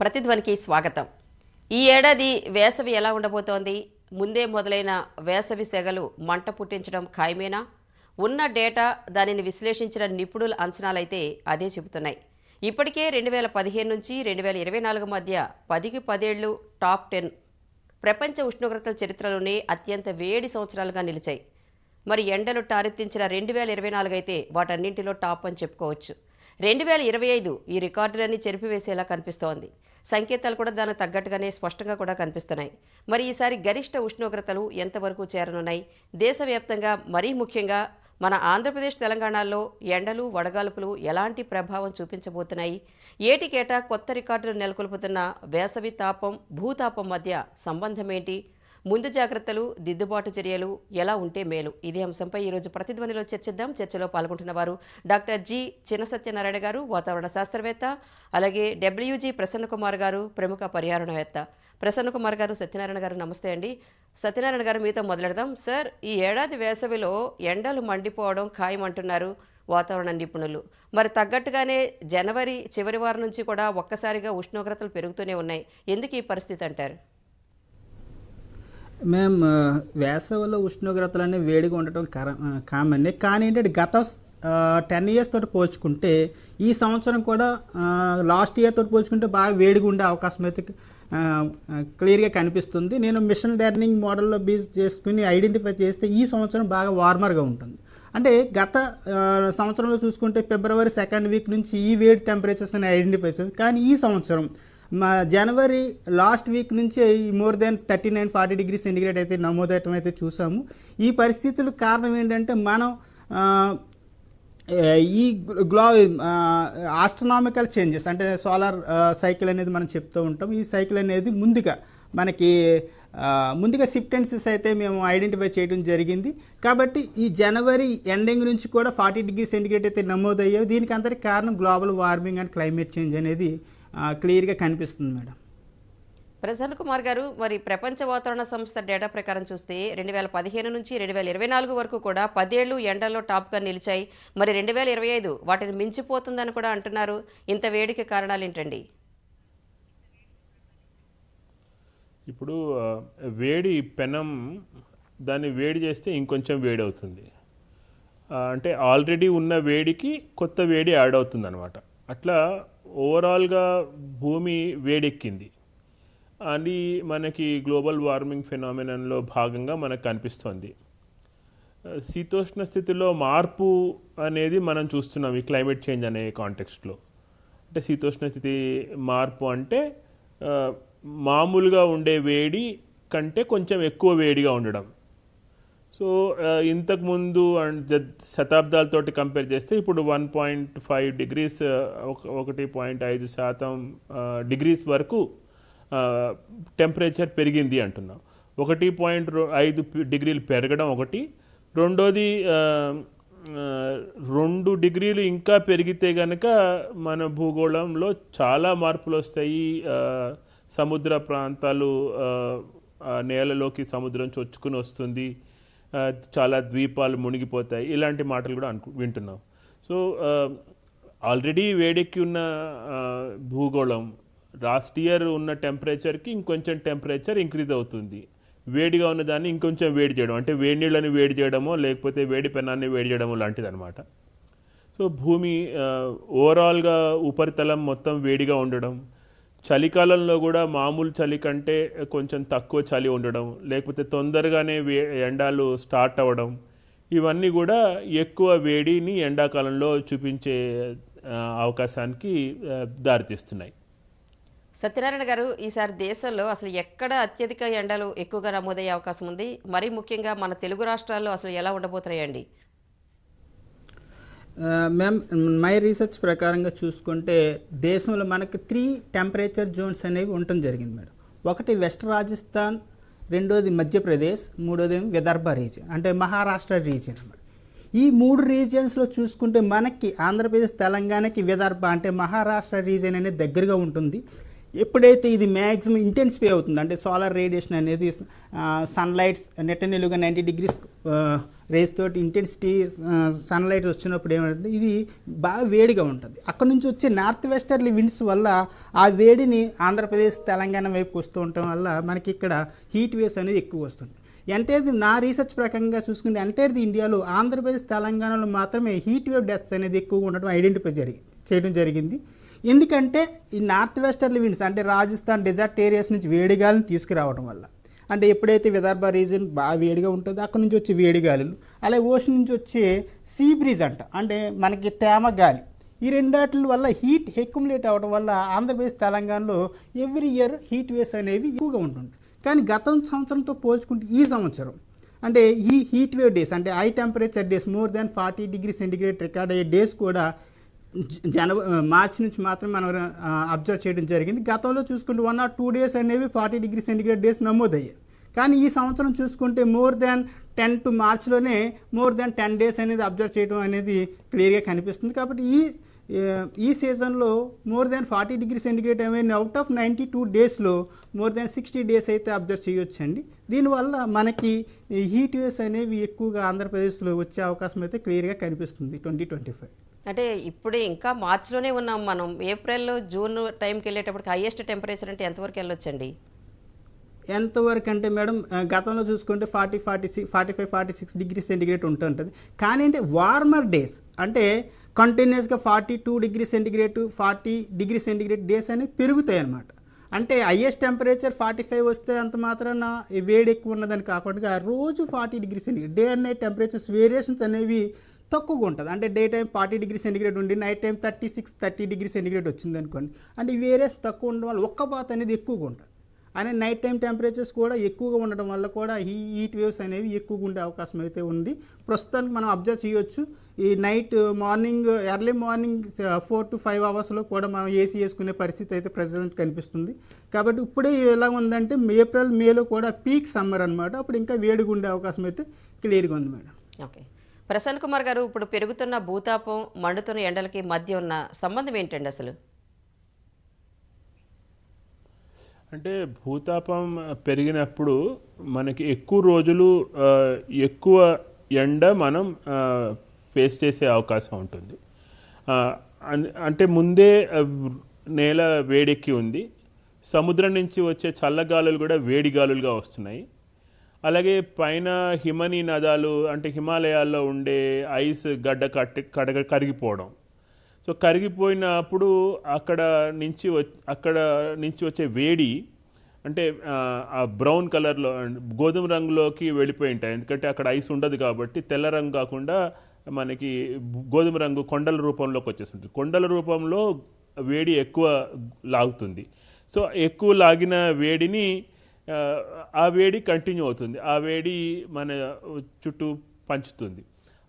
ప్రతిధ్వనికి స్వాగతం. ఈ ఏడాది వేసవి ఎలా ఉండబోతోంది? ముందే మొదలైన వేసవి సెగలు మంట పుట్టించడం ఖాయమేనా? ఉన్న డేటా దానిని విశ్లేషించిన నిపుణుల అంచనాలైతే అదే చెబుతున్నాయి. ఇప్పటికే రెండు వేల పదిహేను నుంచి రెండు వేల ఇరవై నాలుగు మధ్య పదికి పదేళ్ళు టాప్ టెన్ ప్రపంచ ఉష్ణోగ్రతల చరిత్రలోనే అత్యంత వేడి సంవత్సరాలుగా నిలిచాయి. మరి ఎండలు టారెత్తించిన రెండు వేల ఇరవై నాలుగు అయితే వాటన్నింటిలో టాప్ అని చెప్పుకోవచ్చు. రెండు వేల ఇరవై ఐదు ఈ రికార్డులన్నీ చెరిపివేసేలా కనిపిస్తోంది. సంకేతాలు కూడా దానికి తగ్గట్టుగానే స్పష్టంగా కూడా కనిపిస్తున్నాయి. మరి ఈసారి గరిష్ట ఉష్ణోగ్రతలు ఎంతవరకు చేరనున్నాయి? దేశవ్యాప్తంగా మరీ ముఖ్యంగా మన ఆంధ్రప్రదేశ్ తెలంగాణలో ఎండలు వడగాల్పులు ఎలాంటి ప్రభావం చూపించబోతున్నాయి? ఏటికేటా కొత్త రికార్డులు నెలకొల్పుతున్న వేసవి తాపం భూతాపం మధ్య సంబంధం ఏంటి ముందు జాగ్రత్తలు దిద్దుబాటు చర్యలు ఎలా ఉంటే మేలు? ఇదే అంశంపై ఈరోజు ప్రతిధ్వనిలో చర్చిద్దాం. చర్చలో పాల్గొంటున్న వారు డాక్టర్ జి. చిన్న సత్యనారాయణ గారు వాతావరణ శాస్త్రవేత్త అలాగే డబ్ల్యూజీ ప్రసన్న కుమార్ గారు ప్రముఖ పర్యావరణవేత్త. ప్రసన్న కుమార్ గారు సత్యనారాయణ గారు నమస్తే అండి. సత్యనారాయణ గారు మీతో మొదలెడదాం. సార్ ఈ ఏడాది వేసవిలో ఎండలు మండిపోవడం ఖాయం అంటున్నారు వాతావరణ నిపుణులు. మరి తగ్గట్టుగానే జనవరి చివరి వారం నుంచి కూడా ఒక్కసారిగా ఉష్ణోగ్రతలు పెరుగుతూనే ఉన్నాయి. ఎందుకు ఈ పరిస్థితి అంటారు? మేము వేసవిలో ఉష్ణోగ్రతలు అనేవి వేడిగా ఉండటం కామన్. కానీ ఏంటంటే గత టెన్ ఇయర్స్ తోటి పోల్చుకుంటే ఈ సంవత్సరం కూడా లాస్ట్ ఇయర్ తోటి పోల్చుకుంటే బాగా వేడిగా ఉండే అవకాశం అయితే క్లియర్గా కనిపిస్తుంది. నేను మిషన్ లెర్నింగ్ మోడల్లో బేస్ చేసుకుని ఐడెంటిఫై చేస్తే ఈ సంవత్సరం బాగా వార్మర్గా ఉంటుంది. అంటే గత సంవత్సరంలో చూసుకుంటే ఫిబ్రవరి సెకండ్ వీక్ నుంచి ఈ వేడి టెంపరేచర్స్ అని ఐడెంటిఫై చేస్తుంది కానీ ఈ సంవత్సరం మా జనవరి లాస్ట్ వీక్ నుంచే ఈ more than thirty nine forty degree centigrade అయితే నమోదవటం అయితే చూసాము. ఈ పరిస్థితులకు కారణం ఏంటంటే మనం ఈ గ్లో ఆస్ట్రనామికల్ చేంజెస్ అంటే సోలార్ సైకిల్ అనేది మనం చెప్తూ ఉంటాం. ఈ సైకిల్ అనేది ముందుగా మనకి ముందుగా సిప్టెన్సెస్ అయితే మేము ఐడెంటిఫై చేయడం జరిగింది. కాబట్టి ఈ జనవరి ఎండింగ్ నుంచి కూడా ఫార్టీ డిగ్రీ సెంటిగ్రేడ్ అయితే నమోదయ్యేవి దీనికి అందరికి కారణం global warming and climate change అనేది క్లియర్గా కనిపిస్తుంది మేడం. ప్రసన్న కుమార్ గారు మరి ప్రపంచ వాతావరణ సంస్థ డేటా ప్రకారం చూస్తే రెండు వేల పదిహేను నుంచి రెండు వేల ఇరవై నాలుగు వరకు కూడా పదేళ్ళు ఎండల్లో టాప్గా నిలిచాయి. మరి రెండు వేల ఇరవై ఐదు వాటిని మించిపోతుందని కూడా అంటున్నారు. ఇంత వేడికి కారణాలు ఏంటండి? ఇప్పుడు వేడి పెనం దాన్ని వేడి చేస్తే ఇంకొంచెం వేడి అవుతుంది అంటే ఆల్రెడీ ఉన్న వేడికి కొత్త వేడి యాడ్ అవుతుంది అనమాట అట్లా ఓవరాల్గా భూమి వేడెక్కింది. అని మనకి గ్లోబల్ వార్మింగ్ ఫెనామినన్లో భాగంగా మనకు కనిపిస్తోంది. శీతోష్ణ స్థితిలో మార్పు అనేది మనం చూస్తున్నాం ఈ క్లైమేట్ చేంజ్ అనే కాంటెక్స్ట్లో. అంటే శీతోష్ణ స్థితి మార్పు అంటే మామూలుగా ఉండే వేడి కంటే కొంచెం ఎక్కువ వేడిగా ఉండడం. సో ఇంతకుముందు అండ్ శతాబ్దాలతోటి కంపేర్ చేస్తే ఇప్పుడు వన్ పాయింట్ ఫైవ్ డిగ్రీస్ ఒకటి పాయింట్ ఐదు శాతం డిగ్రీస్ వరకు టెంపరేచర్ పెరిగింది అంటున్నాం. ఒకటి పాయింట్ ఐదు డిగ్రీలు పెరగడం ఒకటి. రెండోది రెండు డిగ్రీలు ఇంకా పెరిగితే కనుక మన భూగోళంలో చాలా మార్పులు వస్తాయి. సముద్ర ప్రాంతాలు నేలలోకి సముద్రం చొచ్చుకుని వస్తుంది. చాలా ద్వీపాలు మునిగిపోతాయి. ఇలాంటి మాటలు కూడా అనుకు వింటున్నాం. సో ఆల్రెడీ వేడెక్కి ఉన్న భూగోళం లాస్ట్ ఇయర్ ఉన్న టెంపరేచర్కి ఇంకొంచెం టెంపరేచర్ ఇంక్రీజ్ అవుతుంది. వేడిగా ఉన్న దాన్ని ఇంకొంచెం వేడి చేయడం అంటే వేడి నీళ్ళని వేడి చేయడమో లేకపోతే వేడి పెనాన్ని వేడి చేయడమో లాంటిది అనమాట సో భూమి ఓవరాల్గా ఉపరితలం మొత్తం వేడిగా ఉండడం చలికాలంలో కూడా మామూలు చలి కంటే కొంచెం తక్కువ చలి ఉండడం లేకపోతే తొందరగానే వే ఎండాలు స్టార్ట్ అవ్వడం ఇవన్నీ కూడా ఎక్కువ వేడిని ఎండాకాలంలో చూపించే అవకాశానికి దారితీస్తున్నాయి. సత్యనారాయణ గారు ఈసారి దేశంలో అసలు ఎక్కడ అత్యధిక ఎండలు ఎక్కువగా నమోదయ్యే అవకాశం ఉంది? మరీ ముఖ్యంగా మన తెలుగు రాష్ట్రాల్లో అసలు ఎలా ఉండబోతున్నాయండి? మ్యామ్ మై రీసెర్చ్ ప్రకారంగా చూసుకుంటే దేశంలో మనకి త్రీ టెంపరేచర్ జోన్స్ అనేవి ఉండటం జరిగింది మేడం. ఒకటి వెస్ట్ రాజస్థాన్ రెండోది మధ్యప్రదేశ్ మూడోది విదర్భ రీజియన్ అంటే మహారాష్ట్ర రీజియన్ అన్నమాట. ఈ మూడు రీజియన్స్లో చూసుకుంటే మనకి ఆంధ్రప్రదేశ్ తెలంగాణకి విదర్భ అంటే మహారాష్ట్ర రీజియన్ అనేది దగ్గరగా ఉంటుంది. ఎప్పుడైతే ఇది మ్యాక్సిమం ఇంటెన్సిఫై అవుతుంది అంటే సోలార్ రేడియేషన్ అనేది సన్లైట్స్ నెట్ట నిలుగా నైంటీ డిగ్రీస్ రేస్ తోటి ఇంటెన్సిటీ సన్లైట్ వచ్చినప్పుడు ఏమంటుంది ఇది బాగా వేడిగా ఉంటుంది. అక్కడ నుంచి వచ్చే నార్త్ వెస్టర్లీ విండ్స్ వల్ల ఆ వేడిని ఆంధ్రప్రదేశ్ తెలంగాణ వైపు వస్తూ ఉండటం వల్ల మనకి ఇక్కడ హీట్ వేవ్స్ అనేది ఎక్కువ వస్తుంది. ఎంటైర్ది నా రీసెర్చ్ ప్రకారంగా చూసుకుంటే ఎంటైర్ది ఇండియాలో ఆంధ్రప్రదేశ్ తెలంగాణలో మాత్రమే హీట్ వేవ్ డెత్స్ అనేది ఎక్కువగా ఉండడం ఐడెంటిఫై జరిగి చేయడం జరిగింది. ఎందుకంటే ఈ నార్త్ వెస్టర్లీ విండ్స్ అంటే రాజస్థాన్ డెజర్ట్ ఏరియాస్ నుంచి వేడిగాలను తీసుకురావడం వల్ల. అంటే ఎప్పుడైతే విదర్భ రీజన్ బాగా వేడిగా ఉంటుందో అక్కడ నుంచి వచ్చే వేడి గాలులు అలాగే ఓషన్ నుంచి వచ్చే సీ బ్రీజ్ అంట. అంటే మనకి తేమ గాలి. ఈ రెండాటి వల్ల హీట్ ఎక్యుములేట్ అవ్వడం వల్ల ఆంధ్రప్రదేశ్ తెలంగాణలో ఎవ్రీ ఇయర్ హీట్ వేవ్స్ అనేవి ఎక్కువగా ఉంటుంది కానీ గత సంవత్సరంతో పోల్చుకుంటే ఈ సంవత్సరం అంటే ఈ హీట్ వేవ్ డేస్ అంటే high temperature days more than forty degree centigrade record అయ్యే డేస్ కూడా జనవరి మార్చి నుంచి మాత్రమే మనం అబ్జర్వ్ చేయడం జరిగింది. గతంలో చూసుకుంటే వన్ ఆర్ టూ డేస్ అనేవి ఫార్టీ డిగ్రీ సెంటిగ్రేడ్ డేస్ నమోదయ్యాయి. కానీ ఈ సంవత్సరం చూసుకుంటే మోర్ దాన్ టెన్ టు మార్చ్లోనే మోర్ దాన్ టెన్ డేస్ అనేది అబ్జర్వ్ చేయడం అనేది క్లియర్గా కనిపిస్తుంది. కాబట్టి ఈ ఈ సీజన్లో more than forty degree centigrade ఏమైనా అవుట్ ఆఫ్ నైంటీ టూ డేస్లో మోర్ దాన్ సిక్స్టీ డేస్ అయితే అబ్జర్వ్ చేయొచ్చండి. దీనివల్ల మనకి హీట్ వేవ్స్ అనేవి ఎక్కువగా ఆంధ్రప్రదేశ్లో వచ్చే అవకాశం అయితే క్లియర్గా కనిపిస్తుంది ట్వంటీ ట్వంటీ ఫైవ్. అంటే ఇప్పుడే ఇంకా మార్చిలోనే ఉన్నాం మనం. ఏప్రిల్ జూన్ టైంకి వెళ్ళేటప్పటికి హైయెస్ట్ టెంపరేచర్ అంటే ఎంతవరకు వెళ్ళొచ్చండి? ఎంతవరకు అంటే మేడం గతంలో చూసుకుంటే forty forty six forty five forty six degree centigrade ఉంటుంటుంది. కానీ అంటే వార్మర్ డేస్ అంటే కంటిన్యూస్గా forty two degree centigrade forty degree centigrade days అనేవి పెరుగుతాయి అన్నమాట అంటే హయ్యెస్ట్ టెంపరేచర్ ఫార్టీ ఫైవ్ వస్తే అంత మాత్రాన వేడి ఎక్కువ ఉన్నదని కాకుండా రోజు forty degree centigrade day and night temperatures variations అనేవి తక్కువగా ఉంటుంది. అంటే day time forty degree centigrade ఉండి night time thirty six thirty degree centigrade వచ్చింది అనుకోండి అంటే ఈ వేరియేషన్ తక్కువ ఉండడం వల్ల ఒక్క బాత్ అనేది ఎక్కువగా ఉంటుంది. అనే నైట్ టైం టెంపరేచర్స్ కూడా ఎక్కువగా ఉండడం వల్ల కూడా ఈ హీట్ వేవ్స్ అనేవి ఎక్కువగా ఉండే అవకాశం అయితే ఉంది. ప్రస్తుతానికి మనం అబ్జర్వ్ చేయొచ్చు. ఈ night morning early morning four to five అవర్స్లో కూడా మనం ఏసీ వేసుకునే పరిస్థితి అయితే ప్రజెంట్ కనిపిస్తుంది. కాబట్టి ఇప్పుడే ఎలా ఉందంటే ఏప్రిల్ మేలో కూడా పీక్ సమ్మర్ అనమాట అప్పుడు ఇంకా వేడిగా ఉండే అవకాశం అయితే క్లియర్గా ఉంది మేడం. ఓకే. ప్రసన్న కుమార్ గారు ఇప్పుడు పెరుగుతున్న భూతాపం మండుతున్న ఎండలకి మధ్య ఉన్న సంబంధం ఏంటండి అసలు? అంటే భూతాపం పెరిగినప్పుడు మనకి ఎక్కువ రోజులు ఎక్కువ ఎండ మనం ఫేస్ చేసే అవకాశం ఉంటుంది. అంటే ముందే నేల వేడెక్కి ఉంది. సముద్రం నుంచి వచ్చే చల్లగాలులు కూడా వేడి గాలులుగా వస్తున్నాయి. అలాగే పైన హిమనీ నదాలు అంటే హిమాలయాల్లో ఉండే ఐస్ గడ్డ కట్టి కడగ కరిగిపోవడం సో కరిగిపోయినప్పుడు అక్కడ నుంచి అక్కడ నుంచి వచ్చే వేడి అంటే ఆ, బ్రౌన్ కలర్లో అండ్ గోధుమ రంగులోకి వెళ్ళిపోయి ఉంటాయి. ఎందుకంటే అక్కడ ఐస్ ఉండదు కాబట్టి తెల్ల రంగు కాకుండా మనకి గోధుమ రంగు కొండల రూపంలోకి వచ్చేస్తుంటుంది. కొండల రూపంలో వేడి ఎక్కువ లాగుతుంది. సో ఎక్కువ లాగిన వేడిని ఆ వేడి కంటిన్యూ అవుతుంది. ఆ వేడి మన చుట్టూ పంచుతుంది.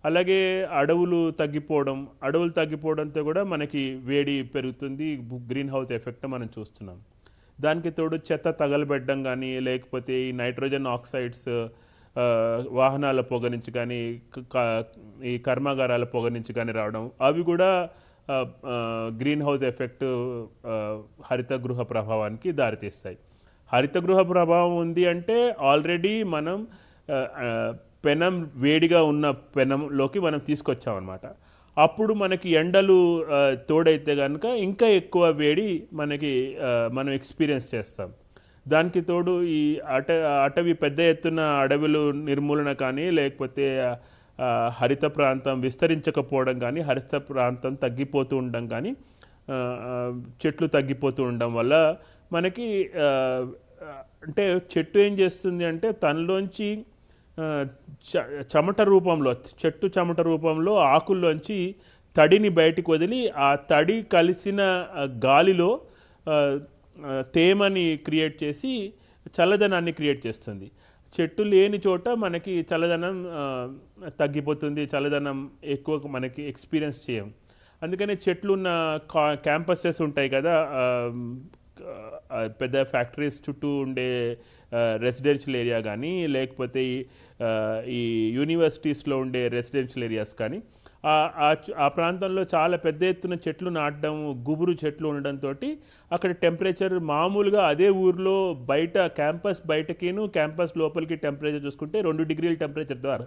అలాగే అడవులు తగ్గిపోవడం అడవులు తగ్గిపోవడంతో కూడా మనకి వేడి పెరుగుతుంది గ్రీన్ హౌస్ ఎఫెక్ట్ మనం చూస్తున్నాం. దానికి తోడు చెత్త తగలబెట్టడం కానీ లేకపోతే ఈ నైట్రోజన్ ఆక్సైడ్స్ వాహనాల పొగ నుంచి కానీ ఈ కర్మాగారాల పొగ నుంచి కానీ రావడం అవి కూడా గ్రీన్ హౌస్ ఎఫెక్ట్ హరిత గృహ ప్రభావానికి దారితీస్తాయి. హరిత గృహ ప్రభావం ఉంది అంటే ఆల్రెడీ మనం పెనం వేడిగా ఉన్న పెనంలోకి మనం తీసుకొచ్చామన్నమాట. అప్పుడు మనకి ఎండలు తోడైతే కనుక ఇంకా ఎక్కువ వేడి మనకి మనం ఎక్స్పీరియన్స్ చేస్తాం. దానికి తోడు ఈ అట అటవీ పెద్ద ఎత్తున అడవులు నిర్మూలన కానీ లేకపోతే హరిత ప్రాంతం విస్తరించకపోవడం కానీ హరిత ప్రాంతం తగ్గిపోతూ ఉండడం కానీ చెట్లు తగ్గిపోతూ ఉండడం వల్ల మనకి అంటే చెట్టు ఏం చేస్తుంది అంటే తనలోంచి చెమట రూపంలో చెట్టు చెమట రూపంలో ఆకుల్లోంచి తడిని బయటికి వదిలి ఆ తడి కలిసిన గాలిలో తేమని క్రియేట్ చేసి చల్లదనాన్ని క్రియేట్ చేస్తుంది. చెట్టు లేని చోట మనకి చల్లదనం తగ్గిపోతుంది చల్లదనం ఎక్కువ మనకి ఎక్స్పీరియన్స్ చేయం. అందుకనే చెట్లు ఉన్న కా క్యాంపసెస్ ఉంటాయి కదా పెద్ద ఫ్యాక్టరీస్ చుట్టూ ఉండే రెసిడెన్షియల్ ఏరియా కానీ లేకపోతే ఈ, యూనివర్సిటీస్లో ఉండే రెసిడెన్షియల్ ఏరియాస్ కానీ ఆ- ఆ ఆ ప్రాంతంలో చాలా పెద్ద ఎత్తున చెట్లు నాటడం గుబురు చెట్లు ఉండడంతో అక్కడ టెంపరేచర్ మామూలుగా అదే ఊర్లో బయట క్యాంపస్ బయటకిను క్యాంపస్ లోపలికి టెంపరేచర్ చూసుకుంటే రెండు డిగ్రీల టెంపరేచర్ ద్వారా.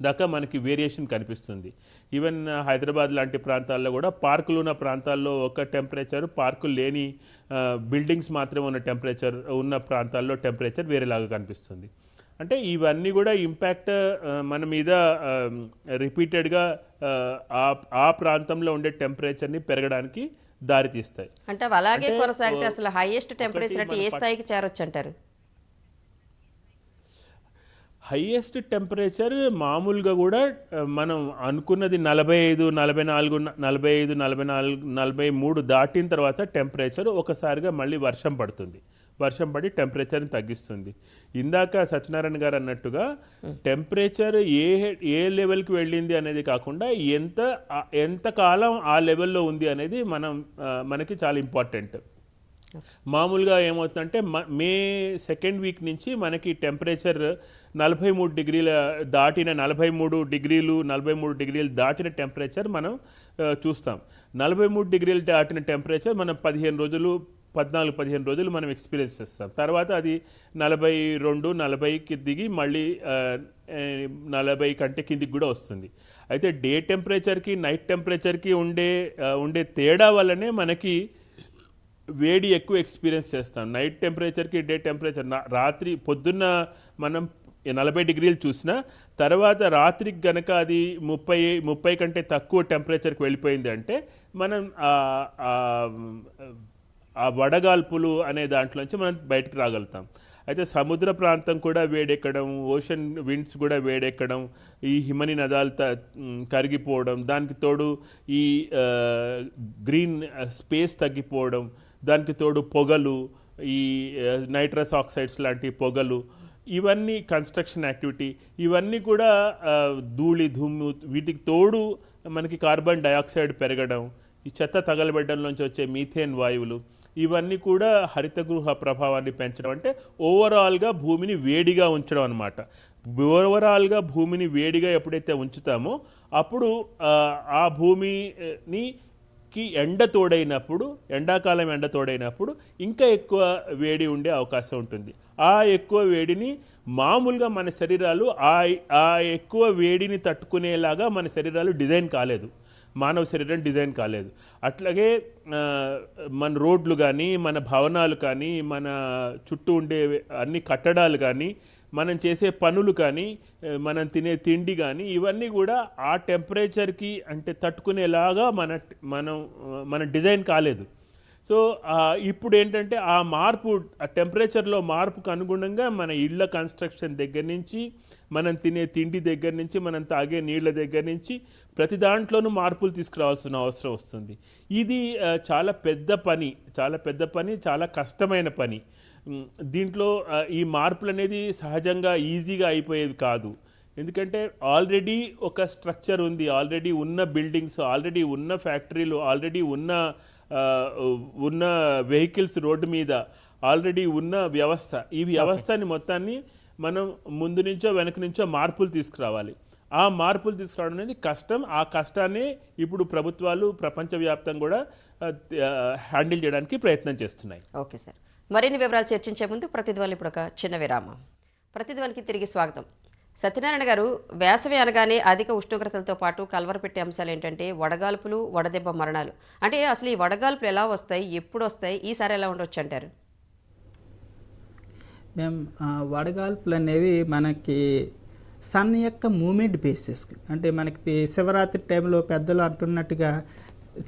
దాకా మనకి వేరియేషన్ కనిపిస్తుంది. ఈవెన్ హైదరాబాద్ లాంటి ప్రాంతాల్లో కూడా పార్కులు ఉన్న ప్రాంతాల్లో ఒక టెంపరేచర్ పార్కులు లేని బిల్డింగ్స్ మాత్రమే ఉన్న టెంపరేచర్ ఉన్న ప్రాంతాల్లో టెంపరేచర్ వేరేలాగా కనిపిస్తుంది. అంటే ఇవన్నీ కూడా ఇంపాక్ట్ మన మీద రిపీటెడ్గా ఆ ప్రాంతంలో ఉండే టెంపరేచర్ని పెరగడానికి దారితీస్తాయి. అంటే అలాగే కొనసాగితే అసలు హైయెస్ట్ టెంపరేచర్ అంటే ఏ స్థాయికి చేరొచ్చు అంటారు హయ్యెస్ట్ టెంపరేచర్ మామూలుగా కూడా మనం అనుకున్నది నలభై ఐదు నలభై నాలుగు నలభై ఐదు నలభై నాలుగు నలభై మూడు దాటిన తర్వాత టెంపరేచర్ ఒకసారిగా మళ్ళీ వర్షం పడుతుంది. వర్షం పడి టెంపరేచర్ని తగ్గిస్తుంది. ఇందాక సత్యనారాయణ గారు అన్నట్టుగా టెంపరేచర్ ఏ ఏ లెవెల్కి వెళ్ళింది అనేది కాకుండా ఎంత ఆ- ఎంత కాలం ఆ లెవెల్లో ఉంది అనేది మనం మనకి చాలా ఇంపార్టెంట్. మామూలుగా ఏమవుతుందంటే మ- మే సెకండ్ వీక్ నుంచి మనకి టెంపరేచర్ నలభై మూడు డిగ్రీల దాటిన నలభై మూడు డిగ్రీలు నలభై మూడు డిగ్రీలు దాటిన టెంపరేచర్ మనం చూస్తాం. నలభై మూడు డిగ్రీలు దాటిన టెంపరేచర్ మనం పదిహేను రోజులు పద్నాలుగు పదిహేను రోజులు మనం ఎక్స్పీరియన్స్ చేస్తాం. తర్వాత అది నలభై రెండు నలభైకి దిగి మళ్ళీ నలభై కంటే కిందికి కూడా వస్తుంది. అయితే డే టెంపరేచర్కి నైట్ టెంపరేచర్కి ఉండే ఉండే తేడా వల్లనే మనకి వేడి ఎక్కువ ఎక్స్పీరియన్స్ చేస్తాం. నైట్ టెంపరేచర్కి డే టెంపరేచర్ నా- రాత్రి పొద్దున్న మనం నలభై డిగ్రీలు చూసినా తర్వాత రాత్రికి గనక అది ముప్పై ముప్పై కంటే తక్కువ టెంపరేచర్కి వెళ్ళిపోయింది అంటే మనం ఆ- వడగాల్పులు అనే దాంట్లోంచి మనం బయటకు రాగలుగుతాం. అయితే సముద్ర ప్రాంతం కూడా వేడెక్కడం ఓషన్ విండ్స్ కూడా వేడెక్కడం ఈ హిమని నదాలు కరిగిపోవడం దానికి తోడు ఈ గ్రీన్ స్పేస్ తగ్గిపోవడం దానికి తోడు పొగలు ఈ నైట్రస్ ఆక్సైడ్స్ లాంటి పొగలు ఇవన్నీ కన్స్ట్రక్షన్ యాక్టివిటీ ఇవన్నీ కూడా ధూళి ధూము వీటికి తోడు మనకి కార్బన్ డయాక్సైడ్ పెరగడం ఈ చెత్త తగలబెట్టడంలోంచి వచ్చే మీథేన్ వాయువులు ఇవన్నీ కూడా హరితగృహ ప్రభావాన్ని పెంచడం అంటే ఓవరాల్గా భూమిని వేడిగా ఉంచడం అనమాట ఓవరాల్గా భూమిని వేడిగా ఎప్పుడైతే ఉంచుతామో అప్పుడు ఆ భూమిని కి ఎండ తోడైనప్పుడు ఎండాకాలం ఎండ తోడైనప్పుడు ఇంకా ఎక్కువ వేడి ఉండే అవకాశం ఉంటుంది. ఆ ఎక్కువ వేడిని మామూలుగా మన శరీరాలు ఆ ఆ ఎక్కువ వేడిని తట్టుకునేలాగా మన శరీరాలు డిజైన్ కాలేదు. మానవ శరీరం డిజైన్ కాలేదు. అట్లాగే మన రోడ్లు కానీ మన భవనాలు కానీ మన చుట్టూ ఉండే అన్ని కట్టడాలు కానీ మనం చేసే పనులు కానీ మనం తినే తిండి కానీ ఇవన్నీ కూడా ఆ టెంపరేచర్కి అంటే తట్టుకునేలాగా మన మనం మన డిజైన్ కాలేదు. సో ఇప్పుడు ఏంటంటే ఆ మార్పు ఆ టెంపరేచర్లో మార్పుకు అనుగుణంగా మన ఇళ్ళ కన్స్ట్రక్షన్ దగ్గర నుంచి మనం తినే తిండి దగ్గర నుంచి మనం తాగే నీళ్ళ దగ్గర నుంచి ప్రతి దాంట్లోనూ మార్పులు తీసుకురావాల్సిన అవసరం వస్తుంది. ఇది చాలా పెద్ద పని చాలా పెద్ద పని చాలా కష్టమైన పని. దీంట్లో ఈ మార్పులు అనేది సహజంగా ఈజీగా అయిపోయేది కాదు. ఎందుకంటే ఆల్రెడీ ఒక స్ట్రక్చర్ ఉంది. ఆల్రెడీ ఉన్న బిల్డింగ్స్ ఆల్రెడీ ఉన్న ఫ్యాక్టరీలు ఆల్రెడీ ఉన్న ఉన్న వెహికల్స్ రోడ్డు మీద ఆల్రెడీ ఉన్న వ్యవస్థ. ఈ వ్యవస్థని మొత్తాన్ని మనం ముందు నుంచో వెనక నుంచో మార్పులు తీసుకురావాలి. ఆ మార్పులు తీసుకురావడం అనేది కష్టం. ఆ కష్టాన్ని ఇప్పుడు ప్రభుత్వాలు ప్రపంచవ్యాప్తంగా కూడా హ్యాండిల్ చేయడానికి ప్రయత్నం చేస్తున్నాయి. Okay sir. మరిన్ని వివరాలు చర్చించే ముందు ప్రతిధ్వని ఇప్పుడు ఒక చిన్న విరామం. ప్రతిధ్వనికి తిరిగి స్వాగతం. సత్యనారాయణ గారు వేసవి అనగానే అధిక ఉష్ణోగ్రతలతో పాటు కలవరపెట్టే అంశాలు ఏంటంటే వడగాల్పులు వడదెబ్బ మరణాలు. అంటే అసలు ఈ వడగాల్పులు ఎలా వస్తాయి ఎప్పుడు వస్తాయి ఈసారి ఎలా ఉండొచ్చు అంటారు? మేము వడగాల్పులు అనేవి మనకి సన్ యొక్క మూమెంట్ బేసిస్ అంటే మనకి శివరాత్రి టైంలో పెద్దలు అంటున్నట్టుగా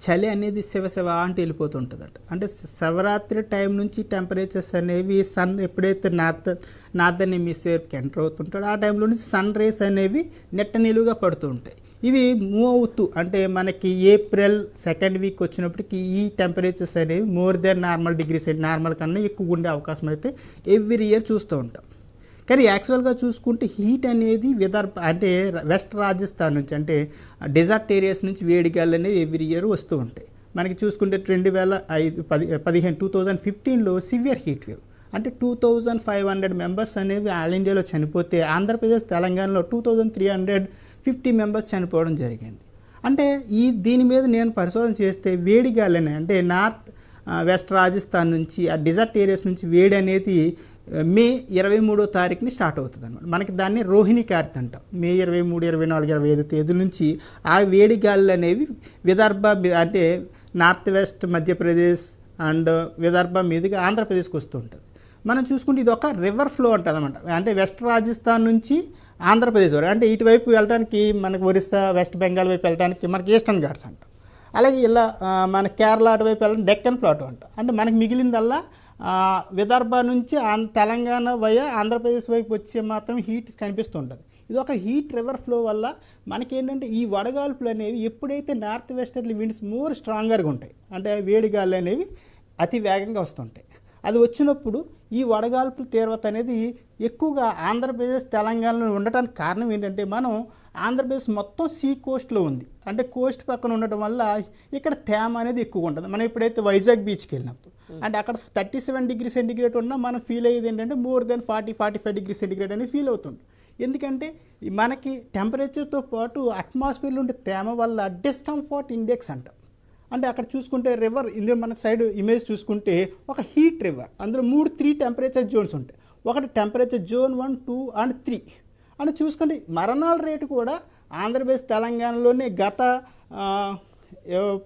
చలి అనేది శివ శివ అంటే వెళ్ళిపోతుంటుందట. అంటే శివరాత్రి టైం నుంచి టెంపరేచర్స్ అనేవి సన్ ఎప్పుడైతే నార్త్ నార్దర్న్ హెమిస్ఫియర్కి ఎంటర్ అవుతుంటాడో ఆ టైంలో నుంచి సన్ రేస్ అనేవి నెట్ట నిలువుగా పడుతూ ఉంటాయి. ఇవి మూవ్ అవుతూ అంటే మనకి ఏప్రిల్ సెకండ్ వీక్ వచ్చినప్పటికి ఈ టెంపరేచర్స్ అనేవి more than normal degrees normal కన్నా ఎక్కువ ఉండే అవకాశం అయితే ఎవ్రీ ఇయర్ చూస్తూ ఉంటాం. కానీ యాక్చువల్గా చూసుకుంటే హీట్ అనేది విదర్భ అంటే వెస్ట్ రాజస్థాన్ నుంచి అంటే డెజర్ట్ ఏరియాస్ నుంచి వేడిగాలు అనేవి ఎవ్రీ ఇయర్ వస్తూ ఉంటాయి. మనకి చూసుకుంటే రెండు వేల ఐదు పది పదిహేను టూ థౌజండ్ ఫిఫ్టీన్లో సివియర్ హీట్ వేవ్. అంటే two thousand five hundred members అనేవి ఆల్ ఇండియాలో చనిపోతే ఆంధ్రప్రదేశ్ తెలంగాణలో two thousand three hundred fifty members చనిపోవడం జరిగింది. అంటే ఈ దీని మీద నేను పరిశోధన చేస్తే వేడి గాలిని అంటే నార్త్ వెస్ట్ రాజస్థాన్ నుంచి ఆ డిజర్ట్ ఏరియాస్ నుంచి వేడి అనేది మే ఇరవై మూడో తారీఖుని స్టార్ట్ అవుతుంది అనమాట మనకి దాన్ని రోహిణి కార్తె అంటాం. మే ఇరవై మూడు ఇరవై నాలుగు ఇరవై ఐదు తేదీల నుంచి ఆ వేడి గాలులు అనేవి విదర్భ అంటే north west Madhya Pradesh and Vidarbha మీదుగా ఆంధ్రప్రదేశ్కి వస్తూ ఉంటుంది. మనం చూసుకుంటే ఇది ఒక రివర్ ఫ్లో ఉంటుంది అనమాట అంటే వెస్ట్ రాజస్థాన్ నుంచి ఆంధ్రప్రదేశ్ వరకు. అంటే ఇటువైపు వెళ్ళడానికి మనకు ఒరిస్సా వెస్ట్ బెంగాల్ వైపు వెళ్ళడానికి మనకి ఈస్టర్న్ ఘాట్స్ అంటాం. అలాగే ఇలా మన కేరళ అటువైపు వెళ్ళడం డెక్కన్ ప్లాట్ అంటాం. అంటే మనకి మిగిలిందల్లా విదర్భ నుంచి ఆం- తెలంగాణ వయ ఆంధ్రప్రదేశ్ వైపు వచ్చే మాత్రం హీట్ కనిపిస్తూ ఉంటుంది ఇది ఒక హీట్ రివర్ ఫ్లో వల్ల మనకేంటంటే ఈ వడగాల్పులు అనేవి ఎప్పుడైతే నార్త్ వెస్టర్లీ విండ్స్ మోర్ స్ట్రాంగర్గా ఉంటాయి అంటే వేడిగాలు అనేవి అతి వేగంగా వస్తుంటాయి. అది వచ్చినప్పుడు ఈ వడగాల్పుల తీవ్రత అనేది ఎక్కువగా ఆంధ్రప్రదేశ్ తెలంగాణలో ఉండటానికి కారణం ఏంటంటే మనం ఆంధ్రప్రదేశ్ మొత్తం సీ కోస్ట్లో ఉంది. అంటే కోస్ట్ పక్కన ఉండటం వల్ల ఇక్కడ తేమ అనేది ఎక్కువ ఉంటుంది. మనం ఎప్పుడైతే వైజాగ్ బీచ్కి వెళ్ళినప్పుడు అంటే అక్కడ థర్టీ సెవెన్ డిగ్రీ సెంటిగ్రేడ్ ఉన్నా మనం ఫీల్ అయ్యేది ఏంటంటే more than forty forty five degree centigrade అనేది ఫీల్ అవుతుంది. ఎందుకంటే మనకి టెంపరేచర్తో పాటు అట్మాస్ఫియర్లో ఉండే తేమ వల్ల డిస్కంఫర్ట్ ఇండెక్స్ అంటాం. అంటే అక్కడ చూసుకుంటే రివర్ ఇందులో మన సైడ్ ఇమేజ్ చూసుకుంటే ఒక హీట్ రివర్ అందులో మూడు త్రీ టెంపరేచర్ జోన్స్ ఉంటాయి. ఒకటి temperature zone one two and three అని చూసుకుంటే మరణాల రేటు కూడా ఆంధ్రప్రదేశ్ తెలంగాణలోనే గత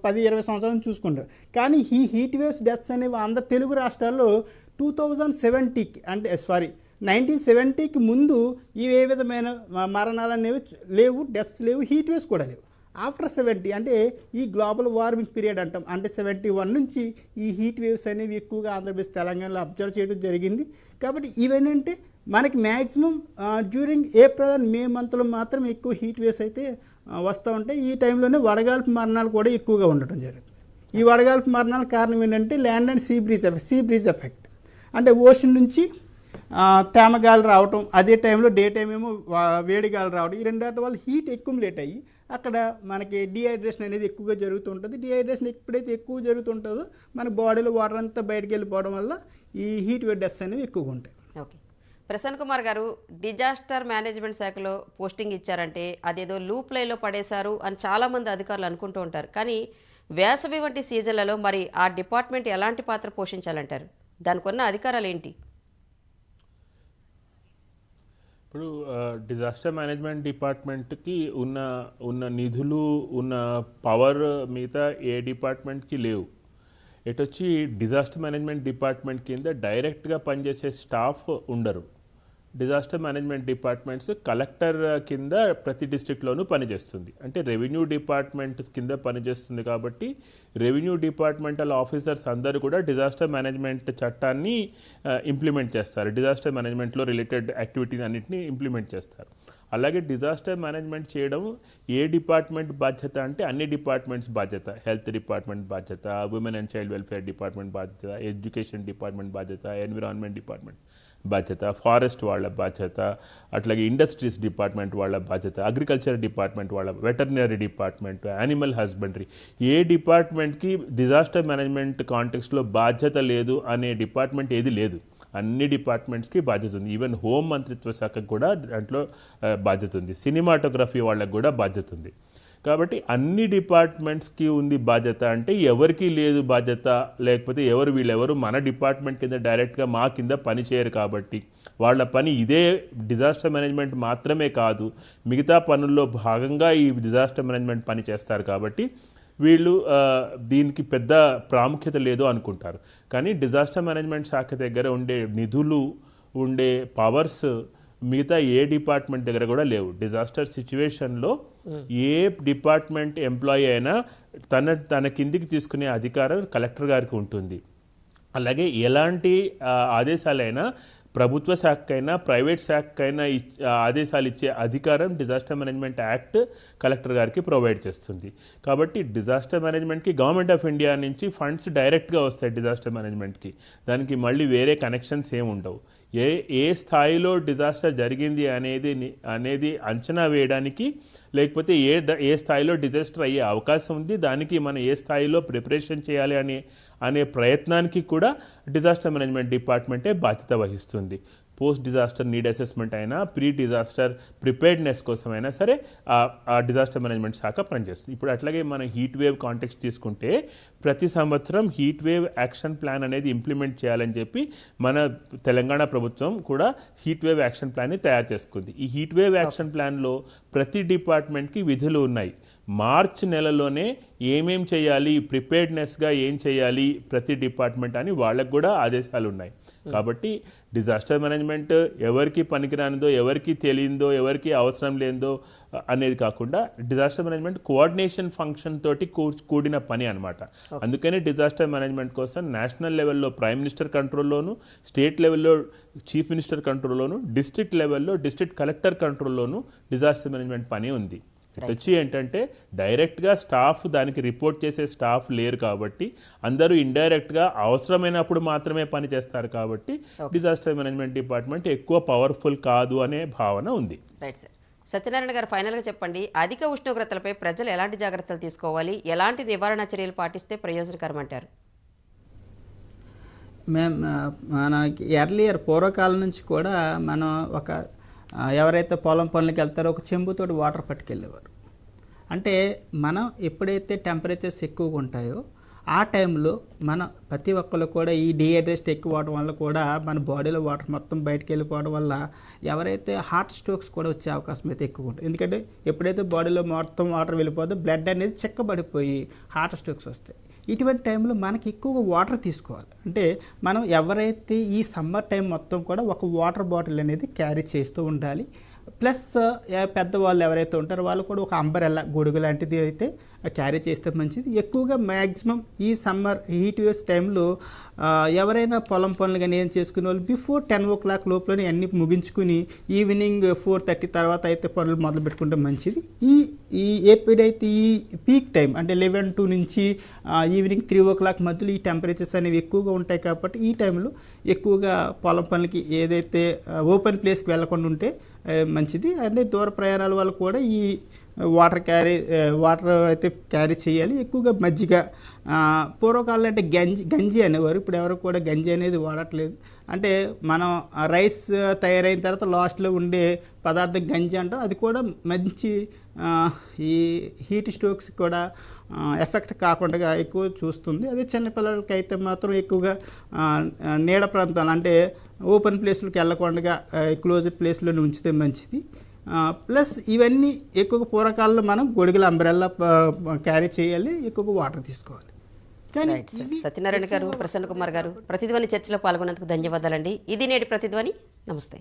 పది ఇరవై సంవత్సరాలు చూసుకుంటారు. కానీ ఈ హీట్ వేవ్స్ డెత్స్ అనేవి ఆంధ్ర తెలుగు రాష్ట్రాల్లో టూ థౌజండ్ సెవెంటీకి అంటే సారీ నైన్టీన్ సెవెంటీకి ముందు ఇవి ఏ విధమైన మరణాలు అనేవి లేవు డెత్స్ లేవు హీట్ వేవ్స్ కూడా లేవు. ఆఫ్టర్ సెవెంటీ అంటే ఈ గ్లోబల్ వార్మింగ్ పీరియడ్ అంటాం. అంటే సెవెంటీ వన్ నుంచి ఈ హీట్ వేవ్స్ అనేవి ఎక్కువగా ఆంధ్రప్రదేశ్ తెలంగాణలో అబ్జర్వ్ చేయడం జరిగింది. కాబట్టి ఇవేంటంటే మనకి maximum during April and May మంత్లో మాత్రం ఎక్కువ హీట్ వేవ్స్ అయితే వస్తూ ఉంటాయి. ఈ టైంలోనే వడగాల్పు మరణాలు కూడా ఎక్కువగా ఉండటం జరుగుతుంది. ఈ వడగాల్పు మరణాల కారణం ఏంటంటే land and sea breeze effect sea breeze effect. అంటే ఓషన్ నుంచి తేమగాలు రావటం అదే టైంలో డే టైం ఏమో వేడిగాలు రావడం ఈ రెండాటి వల్ల హీట్ ఎక్కువలేట్ అయ్యి అక్కడ మనకి డిహైడ్రేషన్ అనేది ఎక్కువగా జరుగుతూ ఉంటుంది డిహైడ్రేషన్ ఎప్పుడైతే ఎక్కువ జరుగుతుంటుందో మన బాడీలో వాటర్ అంతా బయటకు వెళ్ళిపోవడం వల్ల ఈ హీట్ వేవ్ డెస్ అనేవి ఎక్కువగా ఉంటాయి. ఓకే. ప్రసన్న కుమార్ గారు డిజాస్టర్ మేనేజ్మెంట్ శాఖలో పోస్టింగ్ ఇచ్చారంటే అదేదో లూప్ లైన్లో పడేశారు అని చాలామంది అధికారులు అనుకుంటూ ఉంటారు. కానీ వేసవి వంటి సీజన్లలో మరి ఆ డిపార్ట్మెంట్ ఎలాంటి పాత్ర పోషించాలంటారు? దానికి ఉన్న అధికారాలు ఏంటి? ఇప్పుడు డిజాస్టర్ మేనేజ్మెంట్ డిపార్ట్మెంట్కి ఉన్న ఉన్న నిధులు ఉన్న పవర్ మిగతా ఏ డిపార్ట్మెంట్కి లేవు. ఎటొచ్చి డిజాస్టర్ మేనేజ్మెంట్ డిపార్ట్మెంట్ కింద డైరెక్ట్గా పనిచేసే స్టాఫ్ ఉండరు. డిజాస్టర్ మేనేజ్మెంట్ డిపార్ట్మెంట్స్ కలెక్టర్ కింద ప్రతి డిస్ట్రిక్ట్లోనూ పనిచేస్తుంది. అంటే రెవెన్యూ డిపార్ట్మెంట్ కింద పనిచేస్తుంది కాబట్టి రెవెన్యూ డిపార్ట్మెంటల్ ఆఫీసర్స్ అందరూ కూడా డిజాస్టర్ మేనేజ్మెంట్ చట్టాన్ని ఇంప్లిమెంట్ చేస్తారు. డిజాస్టర్ మేనేజ్మెంట్లో రిలేటెడ్ యాక్టివిటీని అన్నింటినీ ఇంప్లిమెంట్ చేస్తారు. అలాగే డిజాస్టర్ మేనేజ్మెంట్ చేయడం ఏ డిపార్ట్మెంట్ బాధ్యత అంటే అన్ని డిపార్ట్మెంట్స్ బాధ్యత. హెల్త్ డిపార్ట్మెంట్ బాధ్యత women and child welfare department బాధ్యత ఎడ్యుకేషన్ డిపార్ట్మెంట్ బాధ్యత ఎన్విరాన్మెంట్ డిపార్ట్మెంట్. బాధ్యత ఫారెస్ట్ వాళ్ళ బాధ్యత అట్లాగే ఇండస్ట్రీస్ డిపార్ట్మెంట్ వాళ్ళ బాధ్యత అగ్రికల్చర్ డిపార్ట్మెంట్ వాళ్ళ వెటర్నరీ డిపార్ట్మెంట్ యానిమల్ హస్బెండరీ. ఏ డిపార్ట్మెంట్కి డిజాస్టర్ మేనేజ్మెంట్ కాంటెక్స్లో బాధ్యత లేదు అనే డిపార్ట్మెంట్ ఏది లేదు. అన్ని డిపార్ట్మెంట్స్కి బాధ్యత ఉంది. ఈవెన్ హోం మంత్రిత్వ శాఖకు కూడా దాంట్లో బాధ్యత ఉంది. సినిమాటోగ్రఫీ వాళ్ళకి కూడా బాధ్యత ఉంది. కాబట్టి అన్ని డిపార్ట్మెంట్స్కి ఉంది బాధ్యత. అంటే ఎవరికి లేదు బాధ్యత లేకపోతే ఎవరు వీళ్ళెవరు మన డిపార్ట్మెంట్ కింద డైరెక్ట్గా మా కింద పని చేయరు కాబట్టి. వాళ్ళ పని ఇదే డిజాస్టర్ మేనేజ్మెంట్ మాత్రమే కాదు మిగతా పనుల్లో భాగంగా ఈ డిజాస్టర్ మేనేజ్మెంట్ పని చేస్తారు కాబట్టి వీళ్ళు దీనికి పెద్ద ప్రాముఖ్యత లేదు అనుకుంటారు. కానీ డిజాస్టర్ మేనేజ్మెంట్ శాఖ దగ్గర ఉండే నిధులు ఉండే పవర్స్ మిగతా ఏ డిపార్ట్మెంట్ దగ్గర కూడా లేవు. డిజాస్టర్ సిచ్యువేషన్లో ఏ డిపార్ట్మెంట్ ఎంప్లాయీ అయినా తన తన కిందికి తీసుకునే అధికారం కలెక్టర్ గారికి ఉంటుంది. అలాగే ఎలాంటి ఆదేశాలైనా ప్రభుత్వ శాఖకైనా ప్రైవేట్ శాఖకైనా ఆదేశాలు ఇచ్చే అధికారం డిజాస్టర్ మేనేజ్మెంట్ యాక్ట్ కలెక్టర్ గారికి ప్రొవైడ్ చేస్తుంది. కాబట్టి డిజాస్టర్ మేనేజ్మెంట్కి గవర్నమెంట్ ఆఫ్ ఇండియా నుంచి ఫండ్స్ డైరెక్ట్గా వస్తాయి డిజాస్టర్ మేనేజ్మెంట్కి దానికి మళ్ళీ వేరే కనెక్షన్స్ ఏమి ఉండవు. ఏ ఏ స్థాయిలో డిజాస్టర్ జరిగింది అనేది అనేది అంచనా వేయడానికి లేకపోతే ఏ ఏ స్థాయిలో డిజాస్టర్ అయ్యే అవకాశం ఉంది దానికి మనం ఏ స్థాయిలో ప్రిపరేషన్ చేయాలి అనే అనే ప్రయత్నానికి కూడా డిజాస్టర్ మేనేజ్మెంట్ డిపార్ట్మెంటే బాధ్యత వహిస్తుంది. పోస్ట్ డిజాస్టర్ నీడ్ అసెస్మెంట్ అయినా ప్రీ డిజాస్టర్ ప్రిపేర్డ్నెస్ కోసమైనా సరే ఆ- ఆ డిజాస్టర్ మేనేజ్మెంట్ శాఖ పనిచేస్తుంది. ఇప్పుడు అట్లాగే మనం హీట్ వేవ్ కాంటెక్స్ట్ తీసుకుంటే ప్రతి సంవత్సరం హీట్ వేవ్ యాక్షన్ ప్లాన్ అనేది ఇంప్లిమెంట్ చేయాలని చెప్పి మన తెలంగాణ ప్రభుత్వం కూడా హీట్ వేవ్ యాక్షన్ ప్లాన్ని తయారు చేసుకుంది. ఈ హీట్ వేవ్ యాక్షన్ ప్లాన్లో ప్రతి డిపార్ట్మెంట్కి విధులు ఉన్నాయి. మార్చ్ నెలలోనే ఏమేం చేయాలి ప్రిపేర్డ్నెస్గా ఏం చేయాలి ప్రతి డిపార్ట్మెంట్ అని వాళ్ళకు కూడా ఆదేశాలు ఉన్నాయి. కాబట్టి డిజాస్టర్ మేనేజ్మెంట్ ఎవరికి పనికిరానిదో ఎవరికి తెలియందో ఎవరికి అవసరం లేనిదో అ- అనేది కాకుండా డిజాస్టర్ మేనేజ్మెంట్ కోఆర్డినేషన్ ఫంక్షన్ తోటి కూడిన పని అనమాట అందుకని డిజాస్టర్ మేనేజ్మెంట్ కోసం నేషనల్ లెవెల్లో ప్రైమ్ మినిస్టర్ కంట్రోల్లోను స్టేట్ లెవెల్లో చీఫ్ మినిస్టర్ కంట్రోల్లోను డిస్ట్రిక్ట్ లెవెల్లో డిస్ట్రిక్ట్ కలెక్టర్ కంట్రోల్లోను డిజాస్టర్ మేనేజ్మెంట్ పని ఉంది. వచ్చి ఏంటంటే డైరెక్ట్గా స్టాఫ్ దానికి రిపోర్ట్ చేసే స్టాఫ్ లేరు కాబట్టి అందరూ ఇండైరెక్ట్గా అవసరమైనప్పుడు మాత్రమే పని చేస్తారు కాబట్టి డిజాస్టర్ మేనేజ్మెంట్ డిపార్ట్మెంట్ ఎక్కువ పవర్ఫుల్ కాదు అనే భావన ఉంది. రైట్ సార్ సత్యనారాయణ గారు ఫైనల్గా చెప్పండి. అధిక ఉష్ణోగ్రతలపై ప్రజలు ఎలాంటి జాగ్రత్తలు తీసుకోవాలి? ఎలాంటి నివారణ చర్యలు పాటిస్తే ప్రయోజనకరం అంటారు మేము మన ఎర్లియర్ పూర్వకాలం నుంచి కూడా మనం ఒక ఎవరైతే పొలం పనులకు వెళ్తారో ఒక చెంబుతోటి వాటర్ పట్టుకెళ్ళేవారు. అంటే మనం ఎప్పుడైతే టెంపరేచర్స్ ఎక్కువగా ఉంటాయో ఆ టైంలో మన ప్రతి ఒక్కరు కూడా ఈ డిహైడ్రేషన్ ఎక్కువ అవడం వల్ల కూడా మన బాడీలో వాటర్ మొత్తం బయటకు వెళ్ళిపోవడం వల్ల ఎవరైతే హార్ట్ స్ట్రోక్స్ కూడా వచ్చే అవకాశం అయితే ఎక్కువ ఉంటుంది. ఎందుకంటే ఎప్పుడైతే బాడీలో మొత్తం వాటర్ వెళ్ళిపోతుందో బ్లడ్ అనేది చెక్కబడిపోయి హార్ట్ స్ట్రోక్స్ వస్తాయి. ఇటువంటి టైంలో మనకి ఎక్కువగా వాటర్ తీసుకోవాలి. అంటే మనం ఎవరైతే ఈ సమ్మర్ టైం మొత్తం కూడా ఒక వాటర్ బాటిల్ అనేది క్యారీ చేస్తూ ఉండాలి. ప్లస్ పెద్దవాళ్ళు ఎవరైతే ఉంటారో వాళ్ళు కూడా ఒక అంబరెల్లా గొడుగు లాంటిది అయితే క్యారీ చేస్తే మంచిది. ఎక్కువగా మ్యాక్సిమం ఈ సమ్మర్ హీట్ వేవ్స్ టైంలో ఎవరైనా పొలం పనులు కానీ ఏం చేసుకునే వాళ్ళు బిఫోర్ టెన్ ఓ క్లాక్ లోపలనే అన్ని ముగించుకుని ఈవినింగ్ ఫోర్ థర్టీ తర్వాత అయితే పనులు మొదలు పెట్టుకుంటే మంచిది. ఈ ఈ ఎప్పుడైతే ఈ పీక్ టైం అంటే లెవెన్ టూ నుంచి ఈవినింగ్ త్రీ ఓ క్లాక్ మధ్యలో ఈ టెంపరేచర్స్ అనేవి ఎక్కువగా ఉంటాయి కాబట్టి ఈ టైంలో ఎక్కువగా పొలం పనులకి ఏదైతే ఓపెన్ ప్లేస్కి వెళ్ళకుండా ఉంటే మంచిది. అంటే దూర ప్రయాణాల వల్ల కూడా ఈ వాటర్ క్యారీ వాటర్ అయితే క్యారీ చేయాలి. ఎక్కువగా మజ్జిగ పూర్వకాలం అంటే గంజి గంజి అనేవారు. ఇప్పుడు ఎవరు కూడా గంజి అనేది వాడట్లేదు. అంటే మనం రైస్ తయారైన తర్వాత లాస్ట్లో ఉండే పదార్థం గంజి అంటాం. అది కూడా మంచి ఈ హీట్ స్ట్రోక్స్ కూడా ఎఫెక్ట్ కాకుండా ఎక్కువ చూస్తుంది. అదే చిన్నపిల్లలకి అయితే మాత్రం ఎక్కువగా నీడ ప్రాంతాలు అంటే ఓపెన్ ప్లేస్లకు వెళ్ళకుండా క్లోజ్ ప్లేస్లోనే ఉంచితే మంచిది. ప్లస్ ఇవన్నీ ఎక్కువగా పూర్వకాలంలో మనం గొడుగుల అంబ్రెల్లా క్యారీ చేయాలి ఎక్కువగా వాటర్ తీసుకోవాలి. కానీ సత్యనారాయణ గారు ప్రసన్న కుమార్ గారు ప్రతిధ్వని చర్చలో పాల్గొన్నందుకు ధన్యవాదాలండి. ఇది నేటి ప్రతిధ్వని. నమస్తే.